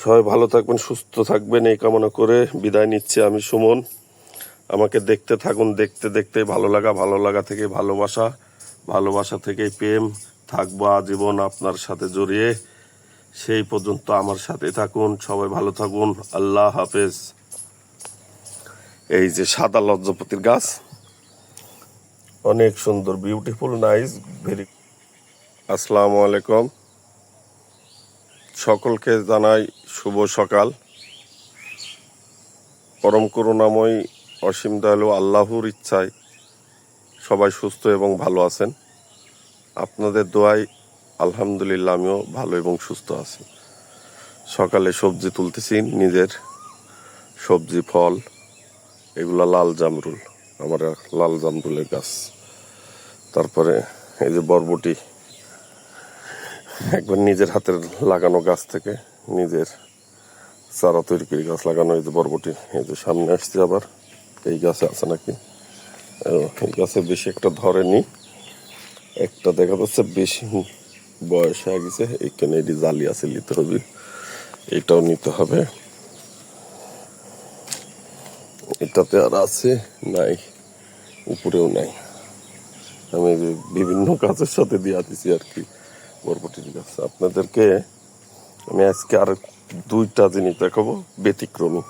সবাই ভালো থাকবেন, সুস্থ থাকবেন, এই কামনা করে বিদায় নিচ্ছি আমি, সুমন। আমাকে দেখতে থাকুন, দেখতে দেখতে ভালো লাগা ভালো লাগা থেকে ভালোবাসা ভালোবাসা থেকে প্রেম থাকব আজীবন আপনার সাথে জড়িয়ে। সেই পর্যন্ত আমার সাথে থাকুন, সবাই ভালো থাকুন, আল্লাহ হাফেজ। এই যে সাদা লজ্জপতির গাছ, অনেক সুন্দর বিউটিফুল নাইস ভেরি আসসালামু আলাইকুম। সকলকে জানাই শুভ সকাল। পরম করুণাময় অসীম দয়ালু আল্লাহর ইচ্ছায় সবাই সুস্থ এবং ভালো আছেন। আপনাদের দোয়ায় আলহামদুলিল্লাহ আমিও ভালো এবং সুস্থ আছি। সকালে সবজি তুলতেছি, নিজের সবজি, ফল, এগুলো লাল জামরুল, আমার লাল জামরুলের গাছ। তারপরে এই যে বরবটি, একবার নিজের হাতের লাগানো গাছ থেকে নিজের চারা তৈরি করে গাছ লাগানো, এই যে বরবটি, এই যে সামনে আসছে আবার। এই গাছে আছে নাকি? এই গাছে বেশি একটা ধরেনি। একটা দেখা যাচ্ছে বেশি বয়স হয়ে গেছে। এখানে এটি জালি আছে নিতে হবে এটাও নিতে হবে। এটাতে আর আছে? নাই, উপরেও নাই। আমি বিভিন্ন গাছের সাথে দিয়া দিছি আর কি বরবটির গাছ। আপনাদেরকে আমি আজকে আর দুইটা জিনিস দেখাবো, ব্যতিক্রমী।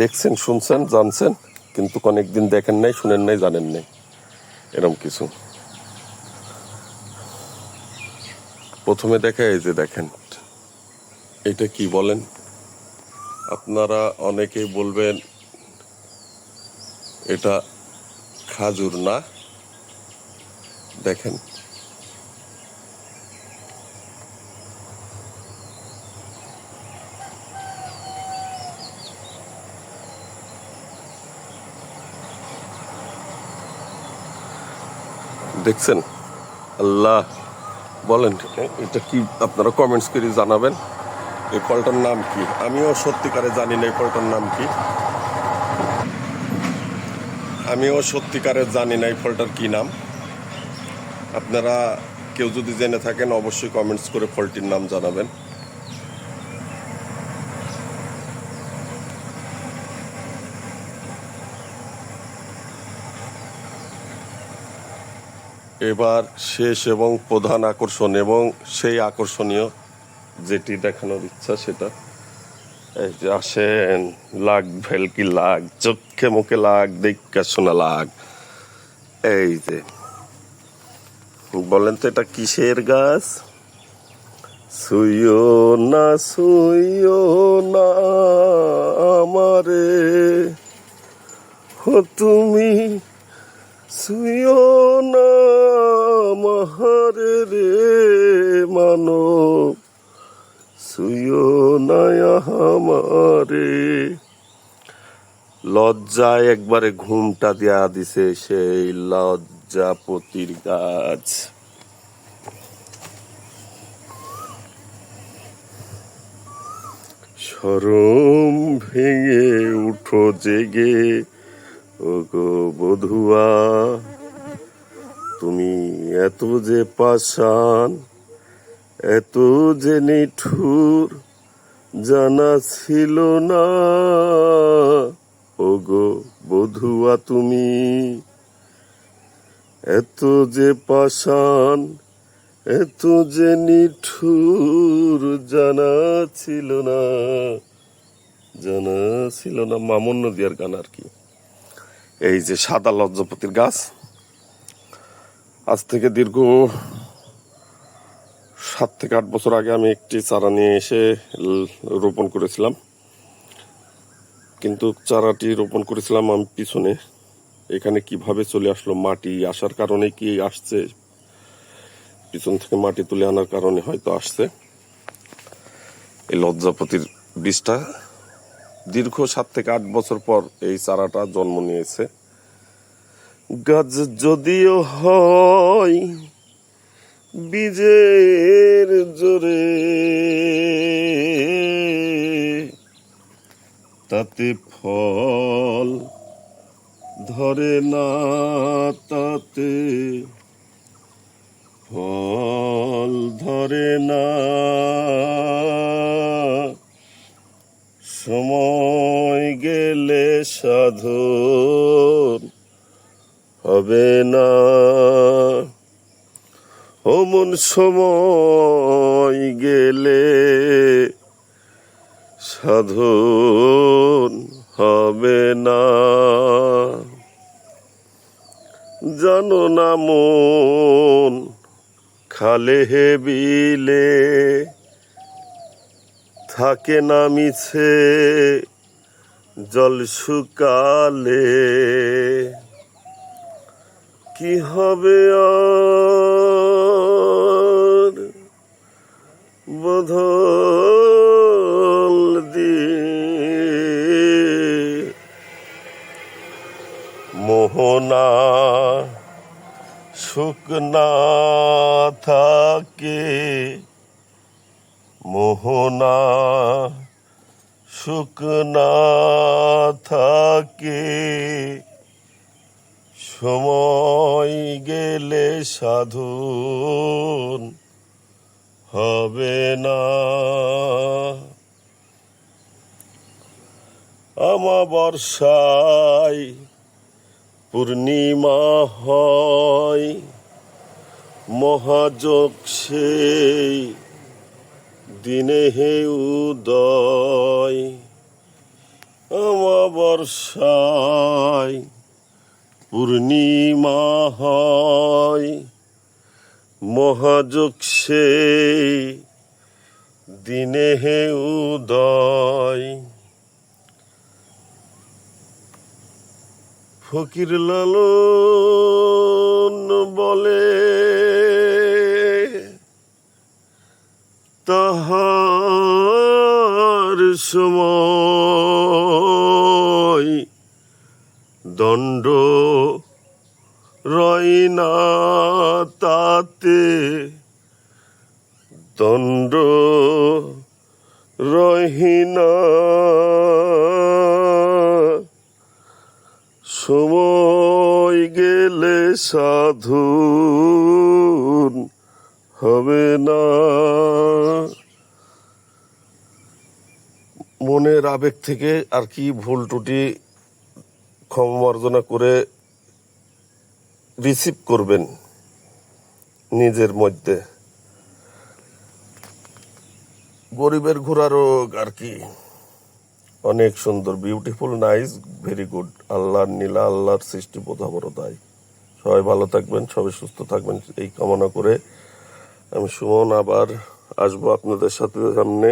দেখছেন, শুনছেন, জানছেন, কিন্তু অনেকদিন দেখেন নাই, শুনেন নাই, জানেন নাই। এরকম কিছু। প্রথমে দেখা এই যে দেখেন, এটা কি বলেন? আপনারা অনেকেই বলবেন, এটা খাজুর না। দেখেন দেখছেন? আল্লাহ। বলেন, এটা কি আপনারা কমেন্টস করে জানাবেন? এই ফলটার নাম কি? আমিও সত্যিকারে জানি না এই ফলটার নাম কি। আমিও সত্যিকারে জানি না এই ফলটার কী নাম। আপনারা কেউ যদি জেনে থাকেন, অবশ্যই কমেন্টস করে ফলটির নাম জানাবেন। এবার শেষ এবং প্রধান আকর্ষণ এবং সেই আকর্ষণীয় যেটি দেখানোর ইচ্ছা সেটা। আসেন, লাগ ভেলকি লাগ, চোখে মুখে লাগ, দেখা শোনা লাগ। এই যে, বলেন তো এটা কিসের গাছ? সুইও না সুইও না আমারে। হো তুমি সুইও না রে মানব সুইও না আমারে। লজ্জায় একবারে ঘুমটা দিয়া দিছে সেই লজ্জাপতির গাছ। সরম ভেঙে উঠো জেগে ও গো বধুয়া, তুমি এত যে পাষাণ, এত যে নিঠুর, জানা ছিল না। গো বধুয়া, তুমি এত যে পাষাণ, এত যে নিঠুর, জানা ছিল না। জানা ছিল না, মামুন নদিয়ার গান আর কি। এই যে সাদা লজ্জপতির গাছ। আজ থেকে দীর্ঘ সাত থেকে আট বছর আগে আমি একটি চারা নিয়ে এসে রোপণ করেছিলাম। কিন্তু চারাটি রোপণ করেছিলাম আমি পিছনে। এখানে কীভাবে চলে আসলো মাটি, আসার কারণে কি আসছে? পিছন থেকে মাটি তুলে আনার কারণে হয়তো আসছে। এই লজ্জাপতির বীজটা দীর্ঘ সাত থেকে আট বছর পর এই চারাটা জন্ম নিয়েছে। গাছ যদিও হয় বীজের জোরে, তাতে ফল ধরে না, তাতে ফল ধরে না। সাধন হবে না। অমন সময় গেলে সাধন হবে না। জানো না মন খালে হে বিলে থাকে না মিছে জল শুকালে কি হবে বদল মোহনা শুকনা শুকনা থাকে সময় গেলে সাধুন হবে না। আমা বর্ষায় পূর্ণিমা হয় মহাযোগ সেই দিনে হে উদয়। অমাবর্ষায় পূর্ণিমা হয় মহাযোগ সেই দিনে হে উদয়। ফকির লালন বলে তাহার সময় দণ্ড রয় তাতে। দণ্ড রহিনা সময় গেলে সাধু হবে না। মনের আবেগ থেকে আর কি ভুল ত্রুটি ক্ষমার্জনা করে রিসিভ করবেন নিজের মধ্যে। গরিবের ঘোড়া রোগ আর কি। অনেক সুন্দর বিউটিফুল নাইস ভেরি গুড আল্লাহর নীলা, আল্লাহর সৃষ্টি বোঝাবড় তাই। সবাই ভালো থাকবেন, সবাই সুস্থ থাকবেন, এই কামনা করে আমি সুমন আবার আসব আপনাদের সাথে সামনে।